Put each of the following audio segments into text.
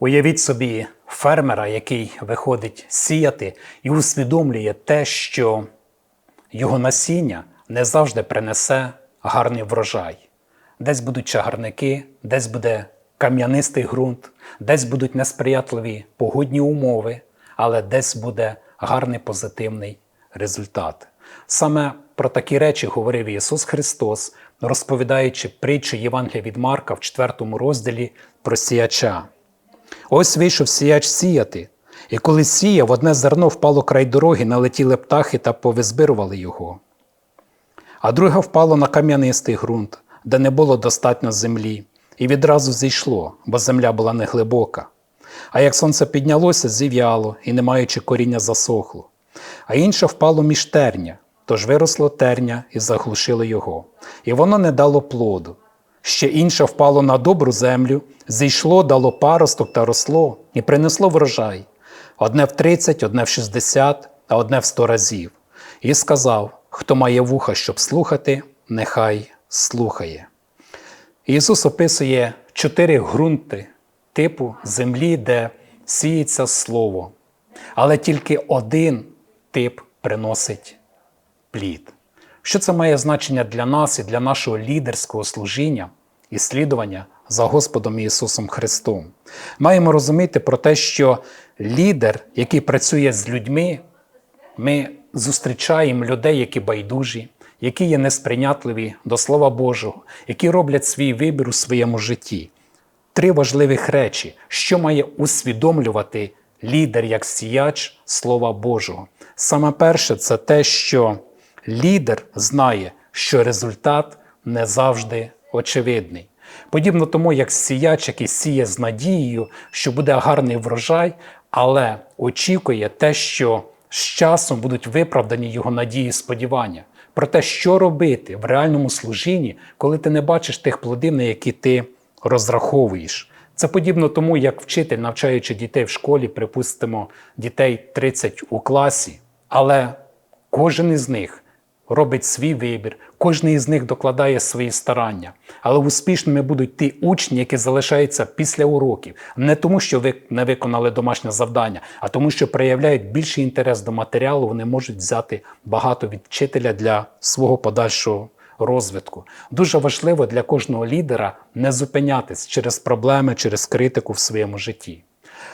Уявіть собі фермера, який виходить сіяти і усвідомлює те, що його насіння не завжди принесе гарний врожай. Десь будуть чагарники, десь буде кам'янистий ґрунт, десь будуть несприятливі погодні умови, але десь буде гарний позитивний результат. Саме про такі речі говорив Ісус Христос, розповідаючи притчу Євангелія від Марка в 4 розділі про сіяча. Ось вийшов сіяч сіяти, і коли сіяв, одне зерно впало край дороги, налетіли птахи та повизбирували його. А друге впало на кам'янистий ґрунт, де не було достатньо землі, і відразу зійшло, бо земля була неглибока. А як сонце піднялося, зів'яло і, не маючи коріння, засохло. А інше впало між терня, тож виросло терня і заглушило його, і воно не дало плоду. Ще інше впало на добру землю, зійшло, дало паросток та росло, і принесло врожай одне в тридцять, одне в шістдесят, а одне в сто разів. І сказав: Хто має вуха, щоб слухати, нехай слухає. Ісус описує чотири ґрунти типу землі, де сіється слово, але тільки один тип приносить плід. Що це має значення для нас і для нашого лідерського служіння і слідування за Господом Ісусом Христом? Маємо розуміти про те, що лідер, який працює з людьми, ми зустрічаємо людей, які байдужі, які є несприйнятливі до Слова Божого, які роблять свій вибір у своєму житті. Три важливих речі, що має усвідомлювати лідер як сіяч Слова Божого. Саме перше, це те, що лідер знає, що результат не завжди очевидний. Подібно тому, як сіяч, який сіє з надією, що буде гарний врожай, але очікує те, що з часом будуть виправдані його надії і сподівання. Про те, що робити в реальному служінні, коли ти не бачиш тих плодів, на які ти розраховуєш. Це подібно тому, як вчитель, навчаючи дітей в школі, припустимо, дітей 30 у класі, але кожен із них робить свій вибір, кожен із них докладає свої старання. Але успішними будуть ті учні, які залишаються після уроків, не тому, що ви не виконали домашнє завдання, а тому, що проявляють більший інтерес до матеріалу, вони можуть взяти багато від вчителя для свого подальшого розвитку. Дуже важливо для кожного лідера не зупинятись через проблеми, через критику в своєму житті.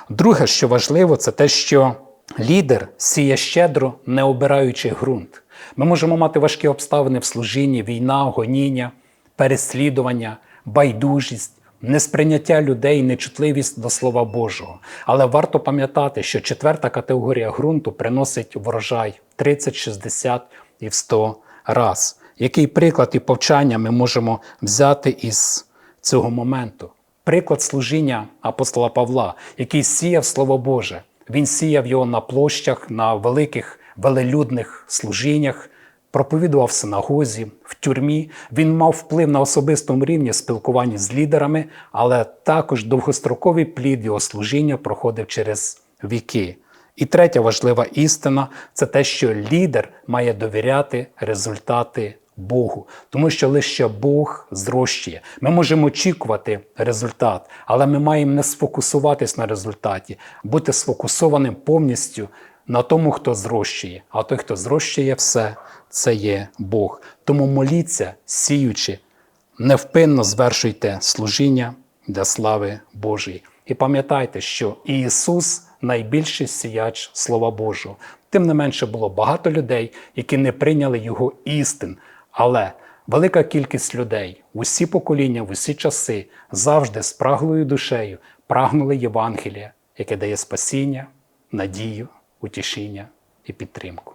Друге, що важливо, це те, що лідер сіє щедро, не обираючи ґрунт. Ми можемо мати важкі обставини в служінні, війна, гоніння, переслідування, байдужість. Несприйняття людей, нечутливість до Слова Божого. Але варто пам'ятати, що четверта категорія ґрунту приносить врожай 30, 60 і в 100 раз. Який приклад і повчання ми можемо взяти із цього моменту? Приклад служіння апостола Павла, який сіяв Слово Боже. Він сіяв його на площах, на великих велелюдних служіннях, проповідував в синагозі, в тюрмі. Він мав вплив на особистому рівні спілкування з лідерами, але також довгостроковий плід його служіння проходив через віки. І третя важлива істина це те, що лідер має довіряти результати Богу, тому що лише Бог зрощує. Ми можемо очікувати результат, але ми маємо не сфокусуватись на результаті, бути сфокусованим повністю на тому, хто зрощує. А той, хто зрощує все, це є Бог. Тому моліться, сіючи, невпинно звершуйте служіння для слави Божої. І пам'ятайте, що Ісус найбільший сіяч Слова Божого. Тим не менше було багато людей, які не прийняли Його істин. Але велика кількість людей, усі покоління, в усі часи завжди з праглою душею прагнули Євангелія, яке дає спасіння, надію, утішіння і підтримку.